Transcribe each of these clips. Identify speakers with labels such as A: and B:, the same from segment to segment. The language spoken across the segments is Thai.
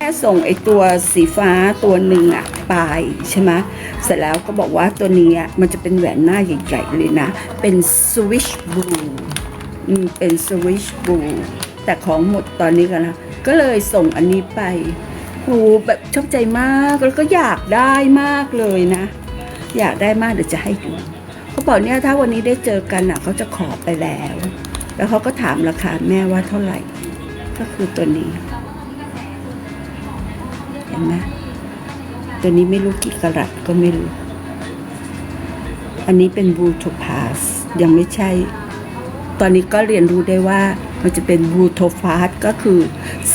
A: แม่ส่งไอตัวสีฟ้าตัวหนึ่งอะไปใช่ไหมเสร็จแล้วก็บอกว่าตัวนี้อะมันจะเป็นแหวนหน้าใหญ่ๆเลยนะ เป็นสวิชบลูอืมเป็นสวิชบลูแต่ของหมดตอนนี้กันนะก็เลยส่งอันนี้ไปโหแบบชอบใจมากแล้วก็อยากได้มากเลยนะ อยากได้มากเดี๋ยวจะให้ดูเขาบอกเนี่ยถ้าวันนี้ได้เจอกันอะเขาจะขอไปแล้ว แล้วเขาก็ถามราคาแม่ว่าเท่าไหร่ ก็คือตัวนี้ ห็นไหมตัวนี้ไม่รู้กี่กะรัตก็ไม่รู้ อันนี้เป็นบูโทพาสยังไม่ใช่ ตอนนี้ก็เรียนรู้ได้ว่ามันจะเป็นบูโทฟาสก็คือ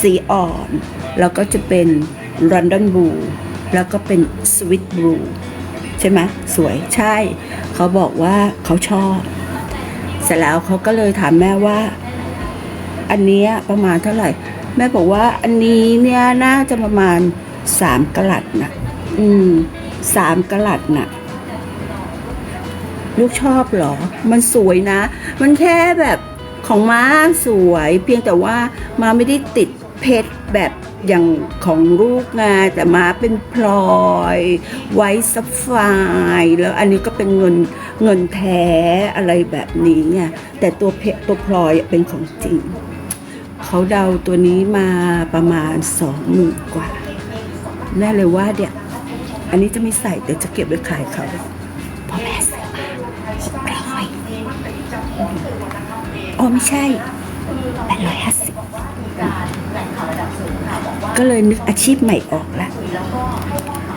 A: สีอ่อน แล้วก็จะเป็นรันดอนบูแล้วก็เป็นสวิตบลูใช่ไหมสวยใช่ เขาบอกว่าเขาชอบ เสร็จแล้วเขาก็เลยถามแม่ว่า อันเนี้ยประมาณเท่าไหร่ แม่บอกว่าอันนี้เนี่ยน่าจะประมาณ สามกะลัดนะอืมสามกะลัดน่ะ ลูกชอบเหรอ มันสวยนะ มันแค่แบบของม้าสวย เพียงแต่ว่าม้าไม่ได้ติดเพชรแบบอย่างของลูกไงแต่ม้าเป็นพลอยไวท์ซัฟไฟแล้วอันนี้ก็เป็นเงินเงินแท้อะไรแบบนี้ไงแต่ตัวเพชรตัวพลอยเป็นของจริง เขาเดาตัวนี้มาประมาณสองหมื่นกว่า แน่เลยว่าเดี๋ยอันนี้จะไม่ใส่แต่จะเก็บไว้ขายเขาเพราะแม่ซื้อมาหกร้อยอ๋อไม่ใช่แปดร้อยห้าสิบก็เลยนึกอาชีพใหม่ออกล้ว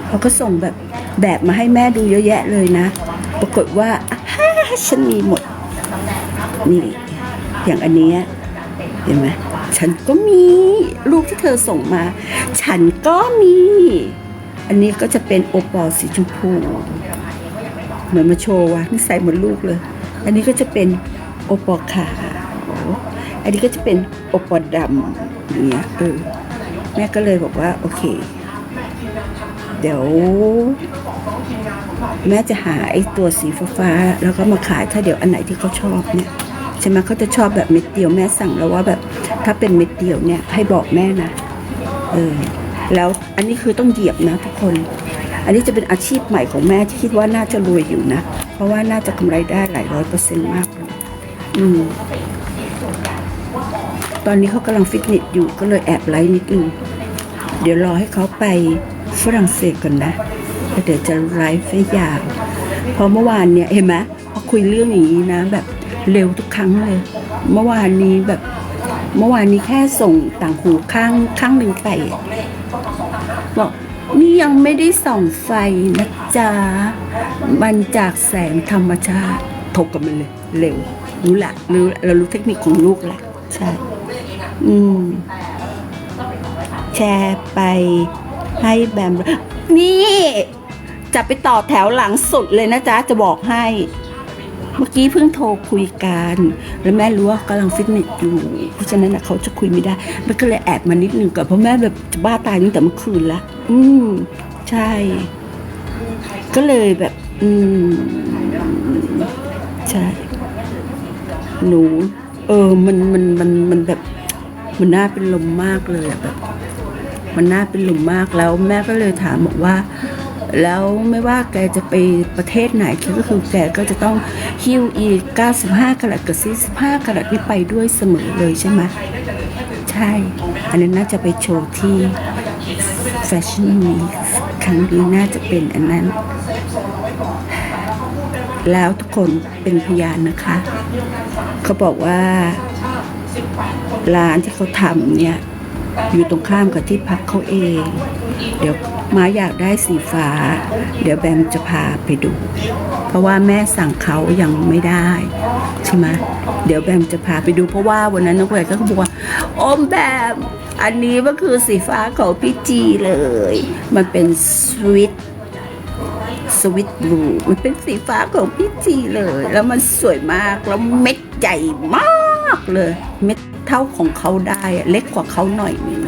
A: เขาก็ส่งแบบแบบมาให้แม่ดูเยอะแยะเลยนะ ปรากฏว่าฮ่าฉันมีหมด นี่ อย่างอันเนี้ยเห็นไหมฉันก็มีรูปที่เธอส่งมา ฉันก็มี อันนี้ก็จะเป็นโอปอลสีชมพู เหมือนมาโชว์ว่ะนี่ใส่เหมือนลูกเลย อันนี้ก็จะเป็นโอปอลขาวอันนี้ก็จะเป็นโอปอลดำอย่างเงี้ยเออแม่ก็เลยบอกว่า โอเค เดี๋ยว แม่จะหาไอ้ตัวสีฟ้าๆแล้วก็มาขายถ้าเดี๋ยวอันไหนที่เขาชอบเนี่ยใช่ไหมเขาจะชอบแบบเม็ดเดียวแม่สั่งแล้วว่าแบบ ถ้าเป็นเม็ดเดียวเนี่ยให้บอกแม่นะ เออ แล้วอันนี้คือต้องเหยียบนะทุกคน อันนี้จะเป็นอาชีพใหม่ของแม่ที่คิดว่าน่าจะรวยอยู่นะ เพราะว่าน่าจะกำไรได้หลายร้อยเปอร์เซ็นต์มากเลยอืมตอนนี้เขากำลังฟิตเนสอยู่ก็เลยแอบไลฟ์นิดนึงเดี๋ยวรอให้เขาไปฝรั่งเศสก่อนนะเดี๋ยวจะไลฟ์ให้ยาวเพราะเมื่อวานเนี่ยเห็นไหมพอคุยเรื่องอย่างนี้นะ แบบเร็วทุกครั้งเลย เมื่อวานนี้แบบ เมื่อวานนี้แค่ส่งต่างหูข้างข้างหนึ่งไป บอกนี่ยังไม่ได้ส่องไฟนะจ๊ะ มันจากแสงธรรมชาติถกกับมันเลยเร็ว รู้ละรู้ละเรารู้เทคนิคของลูกละใช่ อืม แชร์ไปให้แบม นี่ จะไปต่อแถวหลังสุดเลยนะจ๊ะ จะบอกให้ เมื่อกี้เพิ่งโทรคุยกัน แล้วแม่รู้ว่ากำลังฟิตเนสอยู่ เพราะฉะนั้นเขาจะคุยไม่ได้แม่ก็เลยแอบมานิดนึงก่อนเพราะแม่แบบจะบ้าตายตั้งแต่เมื่อคืนละอืมใช่ ก็เลยแบบ อืมใช่ หนู เออมันมันมันมันแบบ มันน่าเป็นลมมากเลยแบบ มันน่าเป็นลมมากแล้ว แม่ก็เลยถามบอกว่า แล้วไม่ว่าแกจะไปประเทศไหนก็คือแกก็จะต้องหิ้วอีก95กะรัตกับ45กะรัตนี่ไปด้วยเสมอเลยใช่ไหมใช่ อันนั้นน่าจะไปโชว์ที่ Fashion Week ครั้งนี้น่าจะเป็นอันนั้น แล้วทุกคนเป็นพยานนะคะ เขาบอกว่าร้านที่เขาทำเนี่ย อยู่ตรงข้ามกับที่พักเขาเอง เดี๋ยว มาอยากได้สีฟ้า เดี๋ยวแบมจะพาไปดู เพราะว่าแม่สั่งเขายังไม่ได้ใช่ไหมเดี๋ยวแบมจะพาไปดูเพราะว่าวันนั้นน้องแหวนก็บอกว่าโอมแบมอันนี้ก็คือสีฟ้าของพี่จีเลย มันเป็นสวิตสวิตบลูมันเป็นสีฟ้าของพี่จีเลย แล้วมันสวยมากแล้วเม็ดใหญ่มากเลย เม็ดเท่าของเขาได้เล็กกว่าเขาหน่อยนึง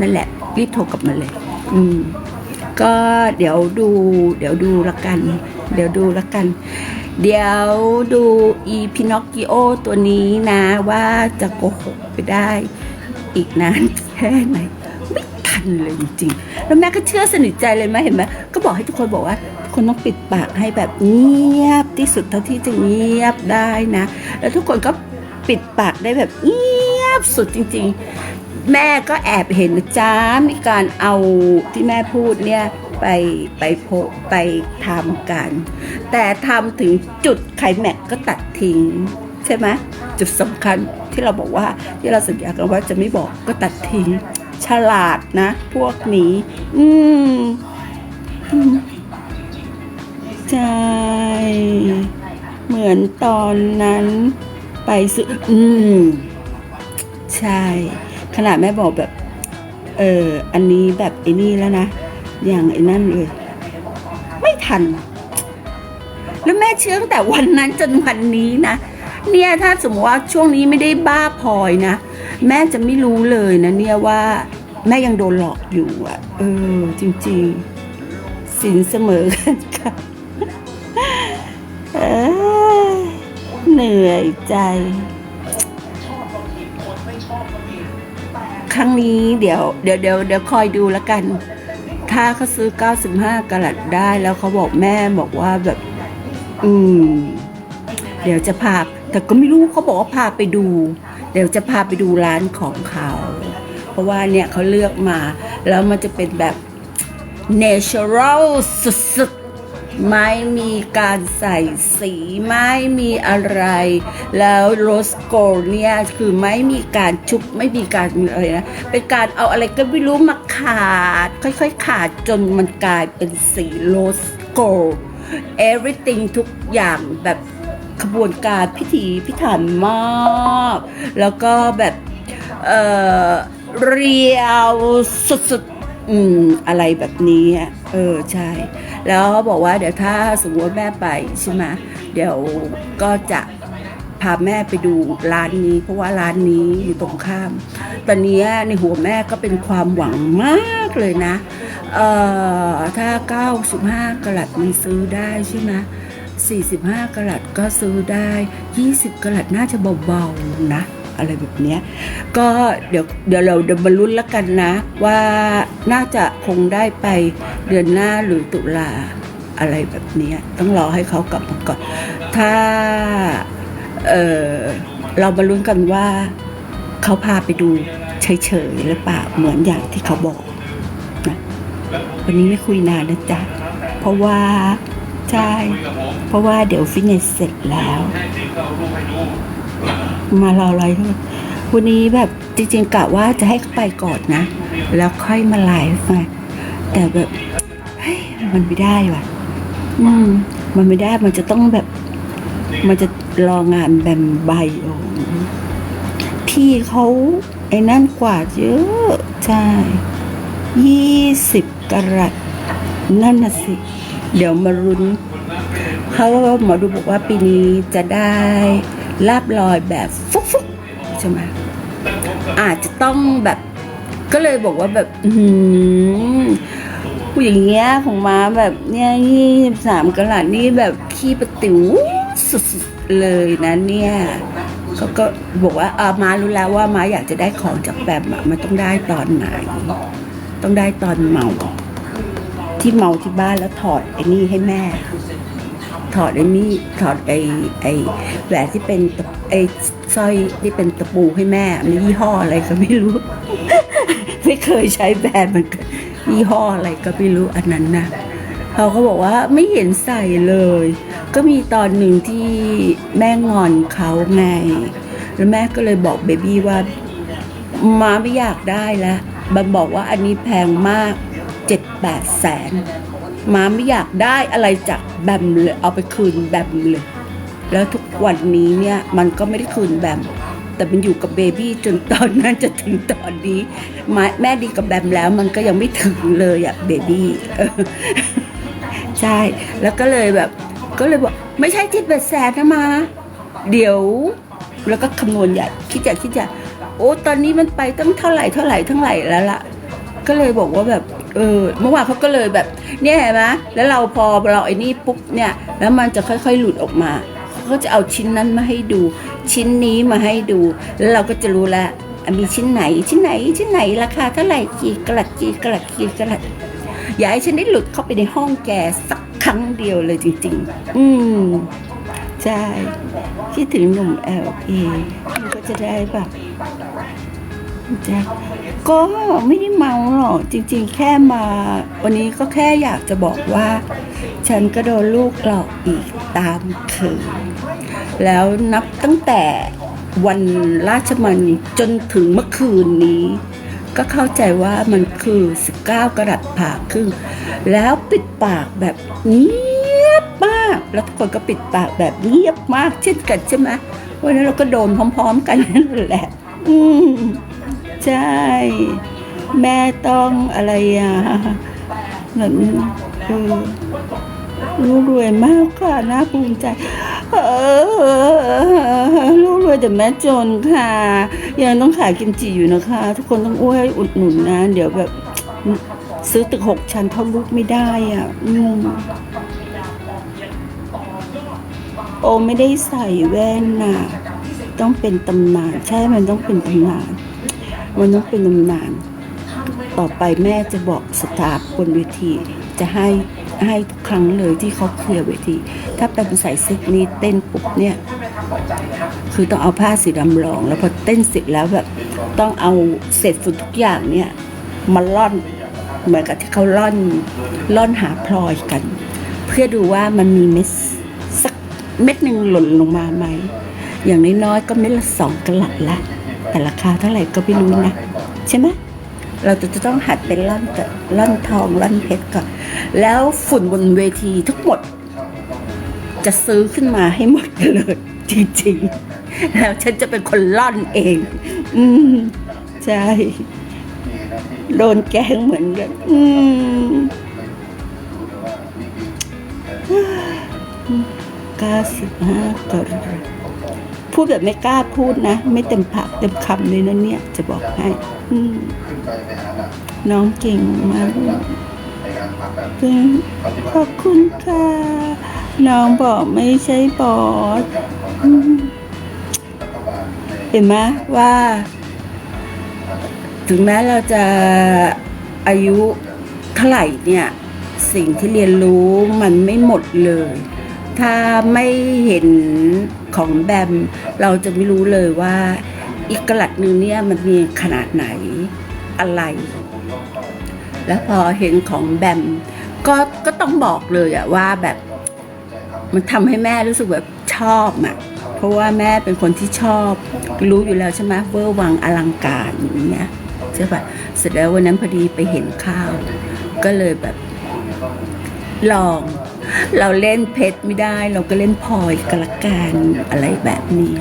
A: นั่นแหละรีบโทรกลับมาเลย อืม ก็เดี๋ยวดู เดี๋ยวดูละกัน เดี๋ยวดูละกัน เดี๋ยวดูอีพินอคกิโอตัวนี้นะว่าจะโกหกไปได้ อีกนานแค่ไหนไม่ทันเลยจริงๆแล้วแม่ก็เชื่อสนิทใจเลยไหมเห็นไหมก็บอกให้ทุกคนบอกว่าคนต้องปิดปากให้แบบเงียบที่สุดเท่าที่จะเงียบได้นะ แล้วทุกคนก็ปิดปากได้แบบเงียบสุดจริง ๆ แม่ก็แอบเห็นจ๊ะมีการเอาที่แม่พูดเนี่ยไปไปโพไปทำกัน แต่ทำถึงจุดไคลแม็กก็ตัดทิ้ง ใช่ไหมจุดสำคัญที่เราบอกว่าที่เราสัญญากันว่าจะไม่บอกก็ตัดทิ้ง ฉลาดนะ พวกนี้ อือืมใช่เหมือนตอนนั้นไปซื้ออืม ใช่ ขนาดแม่บอกแบบ เอออันนี้แบบไอ้นี่แล้วนะ อย่างไอ้นั่นเลย ไม่ทัน แล้วแม่เชื่อตั้งแต่วันนั้นจนวันนี้นะ เนี่ยถ้าสมมติว่าช่วงนี้ไม่ได้บ้าพลอยนะ แม่จะไม่รู้เลยนะ เนี่ยว่าแม่ยังโดนหลอกอยู่อะ เออ จริงๆสินเสมอกันค่ะเอ้ยเหนื่อยใจ รั้งนี้เดี๋ยวเดี๋ยวเดี๋ยวเดี๋ยวคอยดูแล้วกัน ถ้าเขาซื้อ 95กลัดได้แล้วเขาบอกแม่บอกว่าแบบ อืม เดี๋ยวจะพา แต่ก็ไม่รู้เขาบอกว่าพาไปดู เดี๋ยวจะพาไปดูร้านของเขา เพราะว่าเนี่ยเขาเลือกมา แล้วมันจะเป็นแบบ natural สุด ไม่มีการใส่สีไม่มีอะไร แล้วโรสโกลเนี่ยคือไม่มีการชุบไม่มีการอะไรนะเป็นการเอาอะไรก็ไม่รู้มาขาด ค่อยๆ ขาดจนมันกลายเป็นสีโรสโกล everything ทุกอย่างแบบขบวนการพิถีพิถันมาก แล้วก็แบบเอ่อเรียวสุดๆ อืมอะไรแบบนี้เออใช่ แล้วเขาบอกว่าเดี๋ยวถ้าสมมติว่าแม่ไปใช่ไหมเดี๋ยวก็จะพาแม่ไปดูร้านนี้ เพราะว่าร้านนี้อยู่ตรงข้าม ตอนนี้ในหัวแม่ก็เป็นความหวังมากเลยนะ เอ่อถ้า 95กะลัดมันซื้อได้ใช่ไหม45กะลัดก็ซื้อได้ 20กะลัดน่าจะเบาๆนะ อะไรแบบเนี้ยก็เดี๋ยวเดี๋ยวเราเดี๋ยวมาลุ้นแล้วกันนะ ว่าน่าจะคงได้ไปเดือนหน้าหรือตุลาอะไรแบบนี้ต้องรอให้เขากลับมาก่อน ถ้าเออเรามาลุ้นกันว่าเขาพาไปดูเฉยๆหรือเปล่าเหมือนอย่างที่เขาบอกนะวันนี้ไม่คุยนานนะจ๊ะ เพราะว่า ใช่ เพราะว่าเดี๋ยวฟิตเนสเสร็จแล้ว มารออะไรทั้งวันนี้แบบจริงๆกะว่าจะให้เขาไปก่อนนะ แล้วค่อยมาไลฟ์ไงแต่แบบเฮ้ยมันไม่ได้ว่ะ อืม มันไม่ได้มันจะต้องแบบ มันจะรองานแบมใบโอ้ที่เขาไอ้นั่นกว่าเยอะใช่ยี่สิบกะรัตนั่นน่ะสิ เดี๋ยวมารุนเขาหมอดูบอกว่าปีนี้จะได้ ลาบลอยแบบฟุกๆใช่ไหมอาจจะต้องแบบก็เลยบอกว่าแบบอือหือผู้อย่างเงี้ยของม้าแบบเนี่ยยี่สามกะลัดนี่แบบขี้ประติ๋วสุดๆเลยนะเนี่ยเขาก็บอกว่าอาม้ารู้แล้วว่าม้าอยากจะได้ของจากแบมอะมันต้องได้ตอนไหน ต้องได้ตอนเมาที่เมาที่บ้านแล้วถอดไอ้นี่ให้แม่ ถอดไอ้นี่ถอดไอ้ไอ้แหวนที่เป็นไอ้สร้อยที่เป็นตะปูให้แม่มันยี่ห้ออะไรก็ไม่รู้ ไม่เคยใช้แบรนด์มันยี่ห้ออะไรก็ไม่รู้อันนั้นนะเขาก็บอกว่าไม่เห็นใส่เลย ก็มีตอนหนึ่งที่แม่งอนเขาไง แล้วแม่ก็เลยบอกเบบี้ว่ามาไม่อยากได้แล้วบันบอกว่าอันนี้แพงมากเจ็ดแปดแสน มาไม่อยากได้อะไรจากแบมเลยเอาไปคืนแบมเลย แล้วทุกวันนี้เนี่ยมันก็ไม่ได้คืนแบมแต่มันอยู่กับเบบี้จนตอนนั้นจะถึงตอนนี้มาแม่ดีกับแบมแล้วมันก็ยังไม่ถึงเลยอะเบบี้ใช่ แล้วก็เลยแบบ ก็เลยบอกไม่ใช่ที่แปดแสนนะมา เดี๋ยว แล้วก็คำนวณใหญ่คิดใหญ่คิดใหญ่โอ้ตอนนี้มันไปตั้งเท่าไหร่เท่าไหร่เท่าไหร่แล้วล่ะ ก็เลยบอกว่าแบบ เออเมื่อวานเขาก็เลยแบบเนี่ยเห็นไหมแล้วเราพอเราไอ้นี่ปุ๊บเนี่ยแล้วมันจะค่อยๆหลุดออกมาเขาก็จะเอาชิ้นนั้นมาให้ดู ชิ้นนี้มาให้ดู แล้วเราก็จะรู้แล้วอะมีชิ้นไหนชิ้นไหนชิ้นไหนราคาเท่าไหร่กี่กะลัดกี่กะลัดกี่กะลัดอย่าให้ฉันได้หลุดเข้าไปในห้องแกสักครั้งเดียวเลยจริง ๆ อืมใช่คิดถึงหนุ่ม LA มันก็จะได้แบบ ก็ไม่ได้เมาหรอกจริงๆ แค่มา วันนี้ก็แค่อยากจะบอกว่า ฉันก็โดนลูกหลอกอีกตามเคยแล้วนับตั้งแต่วันราชมังจนถึงเมื่อคืนนี้ ก็เข้าใจว่ามันคือ 19 กรัตผ่าครึ่งแล้วปิดปากแบบเงียบมาก แล้วทุกคนก็ปิดปากแบบเงียบมากเช่นกันใช่ไหมวันนั้นเราก็โดนพร้อม ๆ กันนั่นแหละ อืม ใช่แม่ต้องอะไรอะเหมือนคือลูกรวยมากค่ะน่าภูมิใจ เออลูกรวยแต่แม่จนค่ะ ยังต้องขายกิมจิอยู่นะคะ ทุกคนต้องอ้วยอุดหนุนนะ เดี๋ยวแบบซื้อตึกหกชั้นเท่าลูกไม่ได้อะอืมโอไม่ได้ใส่แว่นน่ะ ต้องเป็นตำนาน ใช่มันต้องเป็นตำนาน มันต้เป็นตำนานต่อไปแม่จะบอกสตาฟบนเวที จะให้ให้ทุกครั้งเลยที่เขาเคลียร์เวที ถ้าเป็นใส่เซ็ตนี้เต้นปุ๊บเนี่ย คือต้องเอาผ้าสีดำรอง แล้วพอเต้นเสร็จแล้วแบบต้องเอาเศษฝุ่นทุกอย่างเนี่ยมาล่อนเหมือนกับที่เขาล่อนล่อนหาพลอยกัน เพื่อดูว่ามันมีเม็ดสักเม็ดหนึ่งหล่นลงมาไหมอย่างน้อยๆก็เม็ดละสองกะลัดละ แต่ราคาเท่าไหร่ก็ไม่รู้นะ ใช่ไหมเราจะต้องหัดเป็นล่อนกับล่อนทองล่อนเพชรก่อน แล้วฝุ่นบนเวทีทั้งหมด จะซื้อขึ้นมาให้หมดเลยจริงๆ แล้วฉันจะเป็นคนล่อนเอง อืมใช่ โดนแกล้งเหมือนกัน อืมเก้าสิบห้ากรัต พูดแบบไม่กล้าพูดนะ ไม่เต็มปากเต็มคำเลยนะเนี่ย จะบอกให้อืน้องเก่งมากขอบคุณค่ะ น้องบอกไม่ใช่บอสเห็นไหมว่า ถึงแม้เราจะอายุเท่าไหร่เนี่ย สิ่งที่เรียนรู้มันไม่หมดเลย ถ้าไม่เห็น ของแบมเราจะไม่รู้เลยว่า อีกกระลัดหนึ่งเนี่ยมันมีขนาดไหนอะไร แล้วพอเห็นของแบมก็ก็ต้องบอกเลยอะว่าแบบ มันทำให้แม่รู้สึกแบบชอบอะเพราะว่าแม่เป็นคนที่ชอบ รู้อยู่แล้วใช่ไหมเวอร์วังอลังการอย่างเงี้ยใช่ปะเสร็จแล้ววันนั้นพอดีไปเห็นข้าว ก็เลยแบบลอง เราเล่นเพชรไม่ได้ เราก็เล่นพลอยกละกันอะไรแบบนี้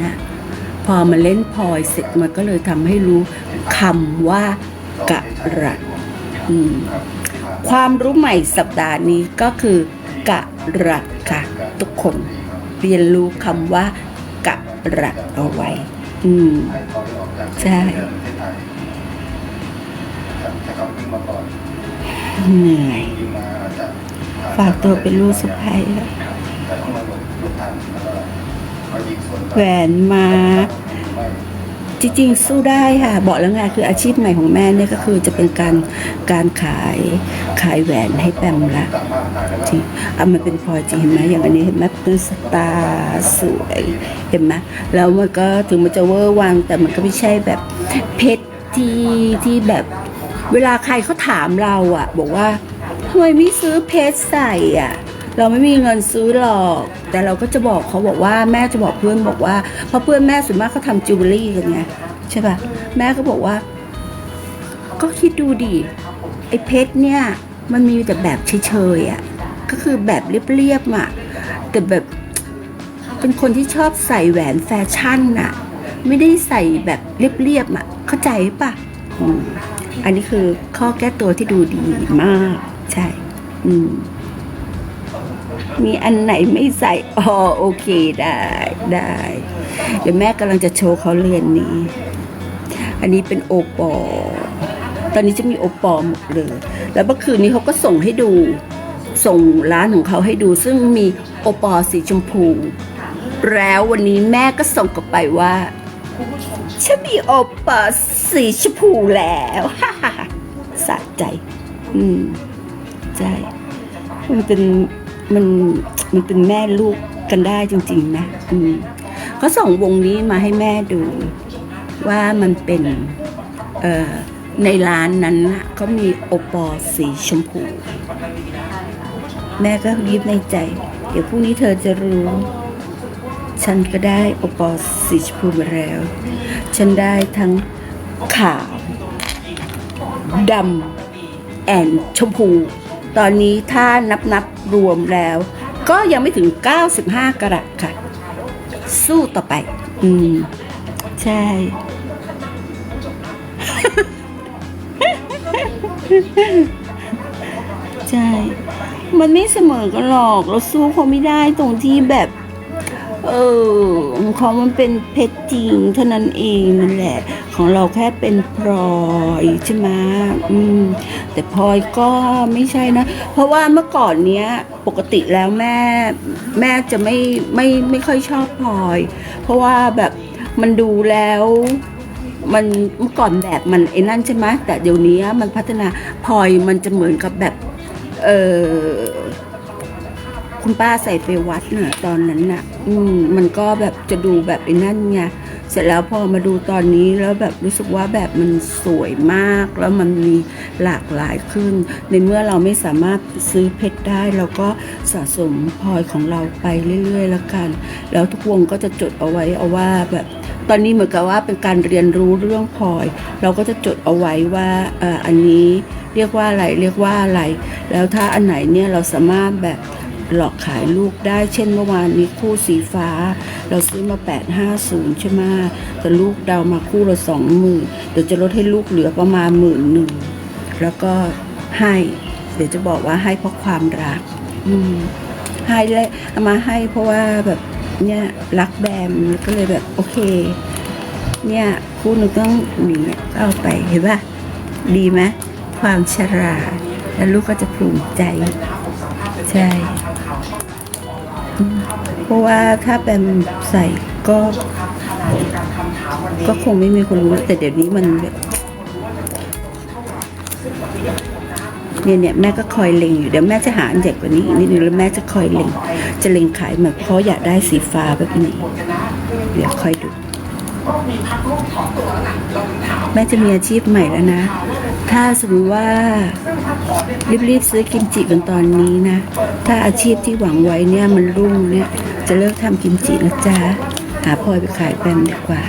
A: พอมาเล่นพลอยเสร็จมันก็เลยทำให้รู้คำว่ากะรัตอืมความรู้ใหม่สัปดาห์นี้ก็คือกะรัตค่ะ ทุกคนเรียนรู้คำว่ากะรัตเอาไว้ อืมใช่เหนื่อย ฝากตัวเป็นลูกสะใภ้แล้วแหวนมาจริงๆสู้ได้ค่ะบอกแล้วไงคืออาชีพใหม่ของแม่เนี่ยก็คือจะเป็นการการขายขายแหวนให้แปมละจริงเอามันเป็นพลอยจริงเห็นไหมอย่างอันนี้เห็นไหมเป็นสตาร์สวยเห็นไหมแล้วมันก็ถึงมันจะเวอร์วังแต่มันก็ไม่ใช่แบบเพชรที่ที่แบบเวลาใครเขาถามเราอะบอกว่า ทำไมไม่ซื้อเพชรใส่อะเราไม่มีเงินซื้อหรอก แต่เราก็จะบอกเขาบอกว่าแม่จะบอกเพื่อนบอกว่าเพราะเพื่อนแม่ส่วนมากเขาทำจิวเวลรี่กันไงใช่ปะแม่ก็บอกว่า ก็คิดดูดิไอ้เพชรเนี่ยมันมีแต่แบบเฉยๆอะก็คือแบบเรียบๆอะแต่แบบเป็นคนที่ชอบใส่แหวนแฟชั่นน่ะ ไม่ได้ใส่แบบเรียบๆอะ เข้าใจปะอืมอันนี้คือข้อแก้ตัวที่ดูดีมาก ใช่ อืม มีอันไหนไม่ใส่อ๋อโอเคได้ได้ เดี๋ยวแม่กำลังจะโชว์เขาเรียนนี้ อันนี้เป็นโอปอ ตอนนี้จะมีโอปอหมดเลย แล้วเมื่อคืนนี้เขาก็ส่งให้ดู ส่งร้านของเขาให้ดู ซึ่งมีโอปอสีชมพู แล้ววันนี้แม่ก็ส่งกลับไปว่าฉันมีโอปอสีชมพูแล้วสะใจ อืม ใช่มันเป็นมันมันเป็นแม่ลูกกันได้จริง ๆ นะอืมเขาส่งวงนี้มาให้แม่ดูว่ามันเป็นเอ่อในร้านนั้นนะเขามีโอปอสีชมพู แม่ก็ยิ้มในใจ เดี๋ยวพรุ่งนี้เธอจะรู้ ฉันก็ได้โอปอสีชมพูมาแล้ว ฉันได้ทั้งขาวดำแอนชมพู ตอนนี้ถ้านับนับรวมแล้ว ก็ยังไม่ถึง 95กรัตค่ะ สู้ต่อไป อืม ใช่ ใช่ มันไม่เสมอกันหรอก เราสู้เขาไม่ได้ตรงที่แบบ เออของเขามันเป็นเพชรจริงเท่านั้นเองนั่นแหละ ของเราแค่เป็นพลอยใช่ไหมอืมแต่พลอยก็ไม่ใช่นะ เพราะว่าเมื่อก่อนเนี้ยปกติแล้วแม่แม่จะไม่ไม่ไม่ค่อยชอบพลอย เพราะว่าแบบมันดูแล้วมันเมื่อก่อนแบบมันไอ้นั่นใช่ไหมแต่เดี๋ยวนี้มันพัฒนาพลอยมันจะเหมือนกับแบบ เออ คุณป้าใส่ไปวัดน่ะตอนนั้นน่ะ อืมมันก็แบบจะดูแบบไอ้นั่นไงเสร็จแล้วพอมาดูตอนนี้แล้วแบบรู้สึกว่าแบบมันสวยมาก แล้วมันมีหลากหลายขึ้น ในเมื่อเราไม่สามารถซื้อเพชรได้เราก็สะสมพลอยของเราไปเรื่อยๆแล้วกัน แล้วทุกวงก็จะจดเอาไว้เอาว่าแบบตอนนี้เหมือนกับว่าเป็นการเรียนรู้เรื่องพลอย เราก็จะจดเอาไว้ว่าเอออันนี้เรียกว่าอะไรเรียกว่าอะไร แล้วถ้าอันไหนเนี่ยเราสามารถแบบ หลอกขายลูกได้ เช่นเมื่อวานนี้คู่สีฟ้า เราซื้อมา 850 ใช่ไหมแต่ลูกเดามาคู่ละสองหมื่นเดี๋ยวจะลดให้ลูกเหลือประมาณหมื่นหนึ่งแล้วก็ให้ เดี๋ยวจะบอกว่าให้เพราะความรัก อืมให้เลยเอามาให้เพราะว่าแบบเนี่ยรักแบมก็เลยแบบโอเค เนี่ยคู่หนูต้องหนีเอาไปเห็นป่ะดีไหมความฉลาดแล้วลูกก็จะภูมิใจ ใช่ เพราะว่าถ้าแบมใส่ก็ ก็คงไม่มีคนรู้แต่เดี๋ยวนี้มันแบบเนี่ยเนี่ยแม่ก็คอยเล็งอยู่เดี๋ยวแม่จะหาอันใหญ่กว่านี้อีกนิดนึงแล้วแม่จะคอยเล็ง จะเล็งขายแบบเพราะอยากได้สีฟ้าแบบนี้ เดี๋ยวคอยดูแม่จะมีอาชีพใหม่แล้วนะ ถ้าสมมติว่ารีบๆซื้อกิมจิกันตอนนี้นะ ถ้าอาชีพที่หวังไว้เนี่ยมันรุ่งเนี่ย จะเลิกทำกิมจินะจ๊ะหาพลอยไปขายแบมดีกว่า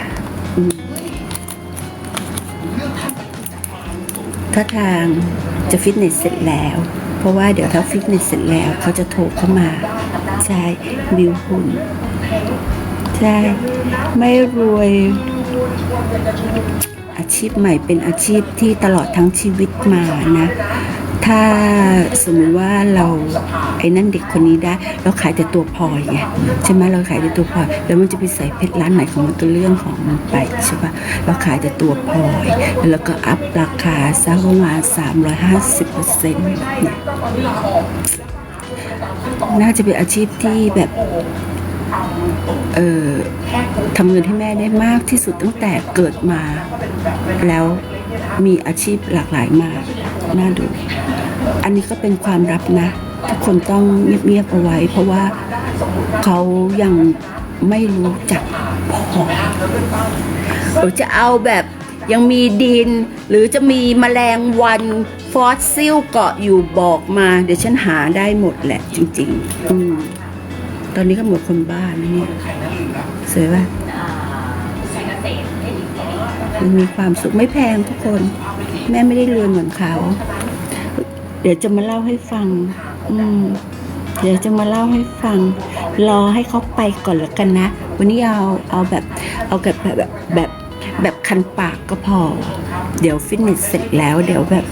A: ถ้าทางจะฟิตเนสเสร็จแล้ว เพราะว่าเดี๋ยวถ้าฟิตเนสเสร็จแล้วเขาจะโทรเข้ามา ใช่บิวหุ่นใช่ ไม่รวย ชีพใหม่เป็นอาชีพที่ตลอดทั้งชีวิตมานะ ถ้าสมมติว่าเราไอ้นั่นเด็กคนนี้ได้เราขายแต่ตัวพลอยไงใช่ไหมเราขายแต่ตัวพลอยแล้วมันจะไปใส่เพชรร้านไหนของมันก็เรื่องของมันไปใช่ปะเราขายแต่ตัวพลอยแล้วก็อัพราคาสักประมาณ350เปอร์เซ็นต์เนี่ยน่าจะเป็นอาชีพที่แบบ เอ่อทำเงินให้แม่ได้มากที่สุดตั้งแต่เกิดมา แล้วมีอาชีพหลากหลายมากน่าดู อันนี้ก็เป็นความลับนะ ทุกคนต้องเงียบๆเอาไว้ เพราะว่าเขายังไม่รู้จักพอเออจะเอาแบบยังมีดิน หรือจะมีแมลงวันฟอสซิลเกาะอยู่บอกมา เดี๋ยวฉันหาได้หมดแหละจริงๆอืม ตอนนี้ก็เหมือนคนบ้านนี่สวยป่ะมันมีความสุขไม่แพงทุกคน แม่ไม่ได้รวยเหมือนเขา เดี๋ยวจะมาเล่าให้ฟัง อืมเดี๋ยวจะมาเล่าให้ฟัง รอให้เขาไปก่อนละกันนะ วันนี้เอาเอาแบบเอาแบบแบบแบบแบบคันปากก็พอ เดี๋ยวฟิตเนสเสร็จแล้วเดี๋ยวแบบ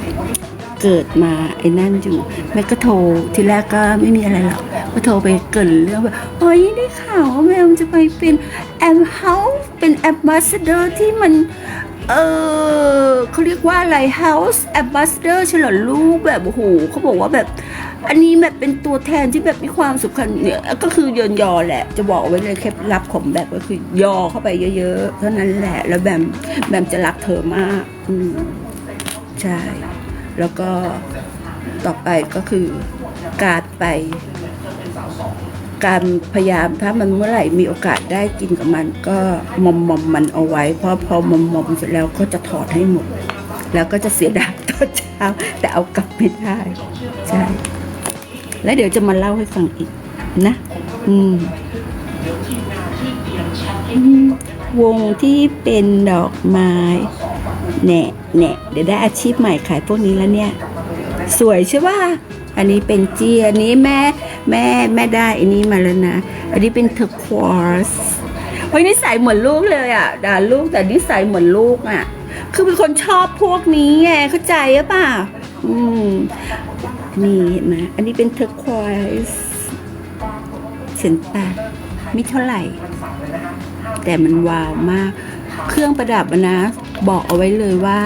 A: เกิดมาไอ้นั่นอยู่แม่ก็โทรทีแรกก็ไม่มีอะไรหรอกก็โทรไปเกินเรื่องแบบเฮ้ยได้ข่าวว่าแมวจะไปเป็นแอมเฮาส์เป็นแอมบาสเดอร์ที่มันเออเขาเรียกว่าอะไร House Ambassador ใช่เหรอลูกแบบโอ้โหเขาบอกว่าแบบ อันนี้แบบเป็นตัวแทนที่แบบมีความสำคัญเนี่ยก็คือยินยอแหละ จะบอกไว้เลยเคล็ดลับของแบบก็คือยอเข้าไปเยอะๆ เท่านั้นแหละ แล้วแบมแบมจะรักเธอมาก อืมใช่ แล้วก็ต่อไปก็คือการไปการพยายามถ้ามันเมื่อไหร่มีโอกาสได้กินกับมัน ก็มอมมอมมันเอาไว้ เพราะพอมอมมอมเสร็จแล้วก็จะถอดให้หมด แล้วก็จะเสียดายตอนเช้าแต่เอากลับไม่ได้ใช่แล้วเดี๋ยวจะมาเล่าให้ฟังอีกนะ อืมวงที่เป็นดอกไม้ แหน่แหน่เดี๋ยวได้อาชีพใหม่ขายพวกนี้แล้วเนี่ย สวยใช่ป่ะอันนี้เป็นเจียอันนี้แม่แม่แม่ได้อันนี้มาแล้วนะ อันนี้เป็นเทอร์ควอสเฮ้ยนิสัยเหมือนลูกเลยอะด่าลูกแต่นิสัยเหมือนลูกอะ คือเป็นคนชอบพวกนี้ไงเข้าใจหรือเปล่าอืมนี่เห็นไหมอันนี้เป็นเทอร์ควอสเห็นปะไม่เท่าไหร่ แต่มันวาวมาก เครื่องประดับนะ บอกเอาไว้เลยว่า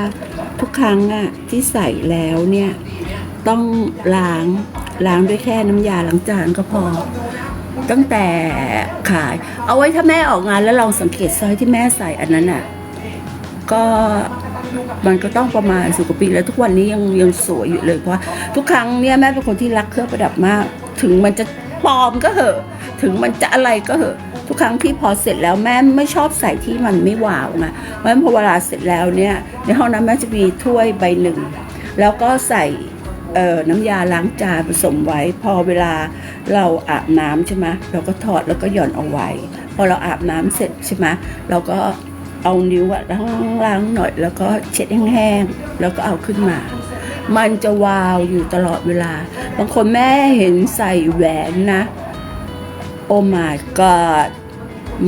A: ทุกครั้งอะที่ใส่แล้วเนี่ย ต้องล้างล้างด้วยแค่น้ำยาล้างจานก็พอ ตั้งแต่ขาย เอาไว้ถ้าแม่ออกงานแล้วลองสังเกตสร้อยที่แม่ใส่อันนั้นอะก็มันก็ต้องประมาณสิบกว่าปีแล้วทุกวันนี้ยังยังสวยอยู่เลยเพราะทุกครั้งเนี่ยแม่เป็นคนที่รักเครื่องประดับมาก ถึงมันจะปลอมก็เหอะ ถึงมันจะอะไรก็เหอะ ทุกครั้งที่พอเสร็จแล้วแม่ไม่ชอบใส่ที่มันไม่วาวไงเพราะฉะนั้นพอเวลาเสร็จแล้วเนี่ยในห้องน้ำแม่จะมีถ้วยใบหนึ่ง แล้วก็ใส่น้ำยาล้างจานผสมไว้ พอเวลาเราอาบน้ำใช่ไหมเราก็ถอดแล้วก็หย่อนเอาไว้ พอเราอาบน้ำเสร็จใช่ไหมเราก็เอานิ้วล้างล้างหน่อย แล้วก็เช็ดแห้งๆแล้วก็เอาขึ้นมา มันจะวาวอยู่ตลอดเวลา บางคนแม่เห็นใส่แหวนนะ โอ้ my god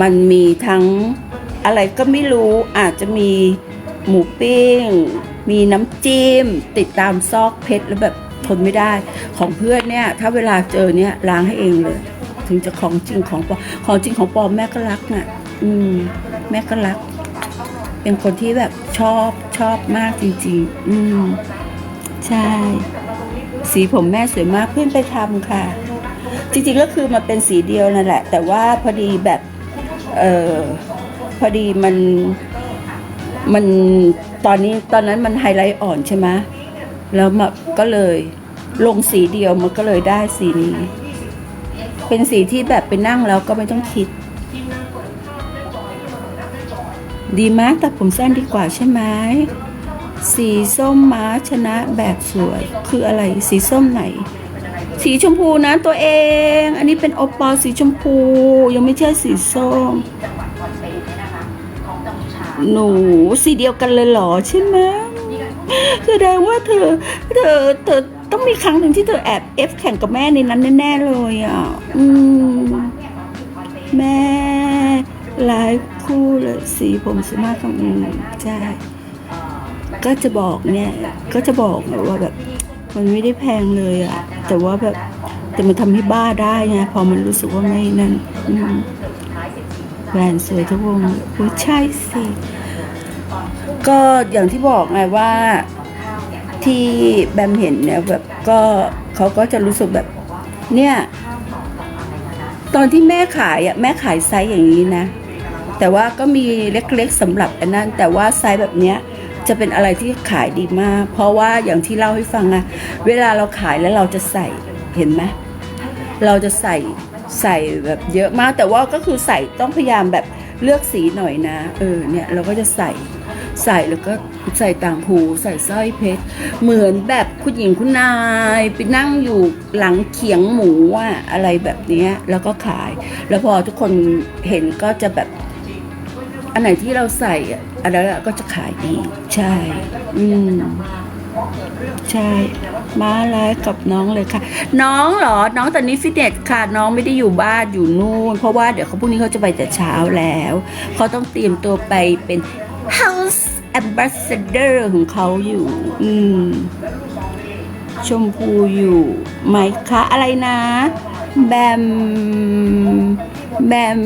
A: มันมีทั้งอะไรก็ไม่รู้อาจจะมีหมูปิ้ง มีน้ำจิ้ม ติดตามซอกเพชรแล้วแบบทนไม่ได้ ของเพื่อนเนี่ย ถ้าเวลาเจอเนี่ยล้างให้เองเลย ถึงจะของจริงของปลอมของจริงของปลอมแม่ก็รักน่ะ อืม แม่ก็รัก เป็นคนที่แบบชอบชอบมากจริง ๆ อืม ใช่ สีผมแม่สวยมากเพื่อนไปทำค่ะ จริงๆก็คือมันเป็นสีเดียวนั่นแหละ แต่ว่าพอดีแบบ เออพอดีมันมันตอนนี้ตอนนั้นมันไฮไลท์อ่อนใช่ไหมแล้วมาก็เลยลงสีเดียวมันก็เลยได้สีนี้ เป็นสีที่แบบไปนั่งแล้วก็ไม่ต้องคิด ดีมากแต่ผมสั้นดีกว่าใช่ไหมสีส้มม้าชนะแบบสวยคืออะไรสีส้มไหน สีชมพูนะตัวเอง อันนี้เป็นโอปอลสีชมพู ยังไม่ใช่สีส้มหนูสีเดียวกันเลยเหรอใช่ไหมแสดงว่าเธอ เธอเธอต้องมีครั้งหนึ่งที่เธอแอบเอฟแข่งกับแม่ในนั้นแน่ๆเลยอะ อืม แม่ไลฟ์คู่เลยสีผมสมากของอืมใช่ก็จะบอกเนี่ย ก็จะบอกว่าแบบ มันไม่ได้แพงเลยอะแต่ว่าแบบแต่มันทำให้บ้าได้ไงพอมันรู้สึกว่าไม่นั่นแหวนสวยทุกวงโอ้ใช่สิก็อย่างที่บอกไงว่าที่แบมเห็นเนี่ยแบบก็เขาก็จะรู้สึกแบบเนี่ยตอนที่แม่ขายอะแม่ขายไซส์อย่างนี้นะ แต่ว่าก็มีเล็กๆสำหรับอันนั้นแต่ว่าไซส์แบบเนี้ย จะเป็นอะไรที่ขายดีมาก เพราะว่าอย่างที่เล่าให้ฟังอะเวลาเราขายแล้วเราจะใส่เห็นไหมเราจะใส่ใส่แบบเยอะมาก แต่ว่าก็คือใส่ต้องพยายามแบบเลือกสีหน่อยนะเออเนี่ยเราก็จะใส่ใส่แล้วก็ใส่ต่างหูใส่สร้อยเพชร เหมือนแบบคุณหญิงคุณนายไปนั่งอยู่หลังเขียงหมูอะอะไรแบบนี้แล้วก็ขาย แล้วพอทุกคนเห็นก็จะแบบ อันไหนที่เราใส่อะอันนั้นอะก็จะขายดีใช่ อืมใช่ มาไลฟ์กับน้องเลยค่ะ น้องเหรอ น้องตอนนี้ฟิตเนสค่ะ น้องไม่ได้อยู่บ้านอยู่นู่น เพราะว่าเดี๋ยวเขาพรุ่งนี้เขาจะไปแต่เช้าแล้ว เขาต้องเตรียมตัวไปเป็น House Ambassador ของเขาอยู่ อืม ชมพูอยู่ไหมคะ อะไรนะ แบม แบม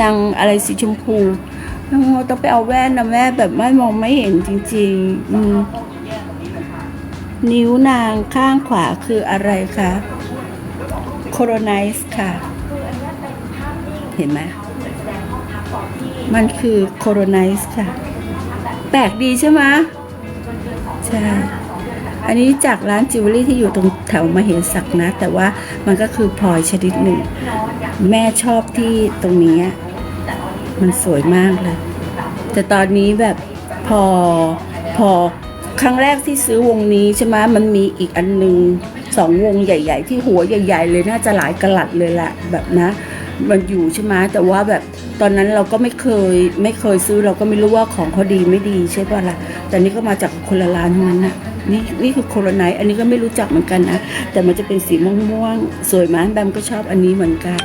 A: ยังอะไรสีชมพูอ๋อต้องไปเอาแว่นนะแม่แบบไม่มองไม่เห็นจริงๆ นิ้วนางข้างขวาคืออะไรคะโคโรไนส์ค่ะ เห็นไหมมันคือโคโรไนส์ค่ะ แปลกดีใช่ไหมใช่ อันนี้จากร้านจิวเวลรี่ที่อยู่ตรงแถวมเหสักนะ แต่ว่ามันก็คือพลอยชนิดหนึ่ง แม่ชอบที่ตรงนี้ มันสวยมากเลย แต่ตอนนี้แบบพอพอครั้งแรกที่ซื้อวงนี้ใช่ไหมมันมีอีกอันหนึงสองวงใหญ่ ๆ ที่หัวใหญ่ ๆ เลยน่าจะหลายกะลัดเลยแหละแบบนะ มันอยู่ใช่ไหมแต่ว่าแบบตอนนั้นเราก็ไม่เคยไม่เคยซื้อเราก็ไม่รู้ว่าของเขาดีไม่ดีใช่ป่ะล่ะแต่นี่ก็มาจากคนละร้านทั้นั้นน่ะ นี่นี่คือโคโรไนท์อันนี้ก็ไม่รู้จักเหมือนกันนะ แต่มันจะเป็นสีม่วงๆ สวยไหมแบมก็ชอบอันนี้เหมือนกัน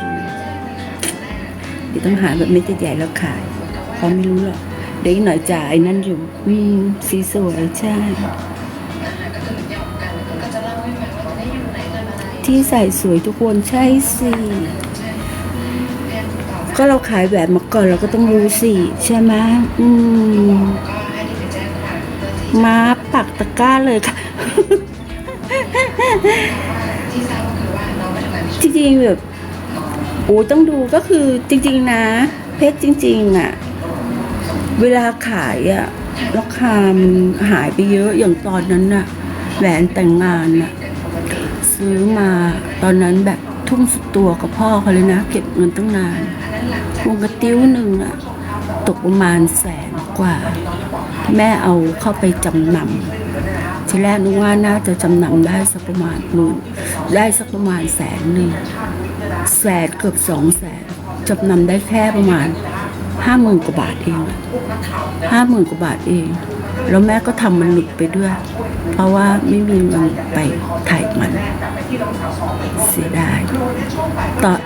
A: เดี๋ยวต้องหาแบบเม็ดใหญ่ๆแล้วขายเขาไม่รู้หรอกเดี๋ยวอีกหน่อยจ่ายนั่นอยู่อืมสีสวยใช่ที่ใส่สวยทุกคนใช่สิก็เราขายแบบมาก่อนเราก็ต้องรู้สิใช่ไหมอืม มาปักตะกร้าเลยค่ะ จริงๆแบบโอ้ต้องดูก็คือจริง ๆ นะ เพชรจริงๆอะเวลาขายอะราคามันหายไปเยอะอย่างตอนนั้นน่ะแหวนแต่งงานน่ะซื้อมาตอนนั้นแบบทุ่มสุดตัวกับพ่อเขาเลยนะ เก็บเงินตั้งนานวงกระติ้วหนึ่งอะตกประมาณแสนกว่า แม่เอาเข้าไปจำนำทีแรกนึกว่าน่าจะจำนำได้สักประมาณหมื่นได้สักประมาณแสนหนึ่งแสนเกือบสองแสนจำนำได้แค่ประมาณห้าหมื่นกว่าบาทเองห้าหมื่นกว่าบาทเอง แล้วแม่ก็ทำมันหลุดไปด้วย เพราะว่าไม่มีเงินไปถ่ายมัน เสียดายตอน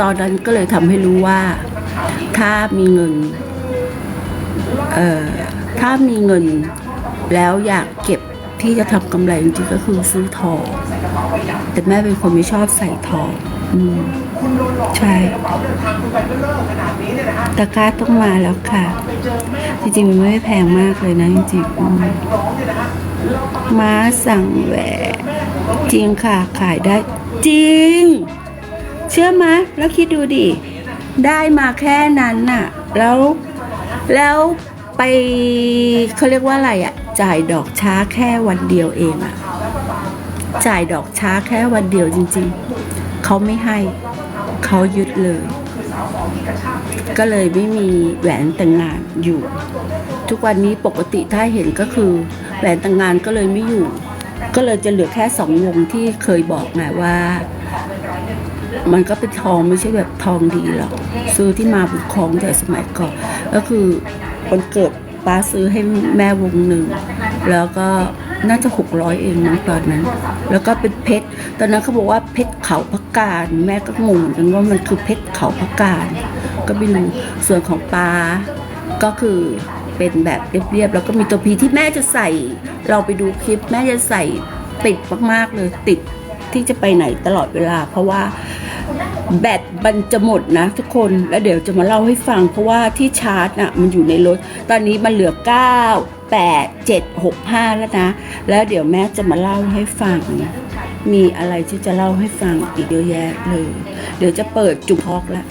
A: ตอนนั้นก็เลยทำให้รู้ว่า ถ้ามีเงิน เอ่อ ถ้ามีเงินแล้วอยากเก็บที่จะทำกำไรจริงๆก็คือซื้อทองแต่แม่เป็นคนไม่ชอบใส่ทองอืมใช่ตะกร้าต้องมาแล้วค่ะ จริงๆมันไม่แพงมากเลยนะจริงๆม้าสั่งแหวนจริงค่ะขายได้ จริง เชื่อไหมแล้วคิดดูดิ ได้มาแค่นั้นน่ะ แล้วแล้ว ไปเขาเรียกว่าอะไรอะจ่ายดอกช้าแค่วันเดียวเองอะจ่ายดอกช้าแค่วันเดียวจริง ๆ เขาไม่ให้เขายึดเลย ก็เลยไม่มีแหวนแต่งงานอยู่ ทุกวันนี้ปกติถ้าเห็นก็คือ แหวนแต่งงานก็เลยไม่อยู่ ก็เลยจะเหลือแค่สองวงที่เคยบอกไงว่า มันก็เป็นทองไม่ใช่แบบทองดีหรอกซื้อที่มาบุญคลองแต่สมัยก่อนก็คือ วันเกิดป้าซื้อให้แม่วงหนึ่ง แล้วก็น่าจะหกร้อยเองนะตอนนั้น แล้วก็เป็นเพชร ตอนนั้นเขาบอกว่าเพชรเขาพักการ แม่ก็งงเหมือนกันว่ามันคือเพชรเขาพักการ ก็ไม่รู้ส่วนของป้าก็คือเป็นแบบเรียบๆ แล้วก็มีตัวพีที่แม่จะใส่ เราไปดูคลิปแม่จะใส่ติดมากๆเลยติดที่จะไปไหนตลอดเวลา เพราะว่า แบตมันจะหมดนะทุกคนแล้วเดี๋ยวจะมาเล่าให้ฟัง เพราะว่าที่ชาร์จน่ะมันอยู่ในรถ ตอนนี้มันเหลือ 9 8 7 6 5 แล้วนะ แล้วเดี๋ยวแม่จะมาเล่าให้ฟังมีอะไรที่จะเล่าให้ฟังอีกเยอะแยะเลย เดี๋ยวจะเปิดจุกพอกละ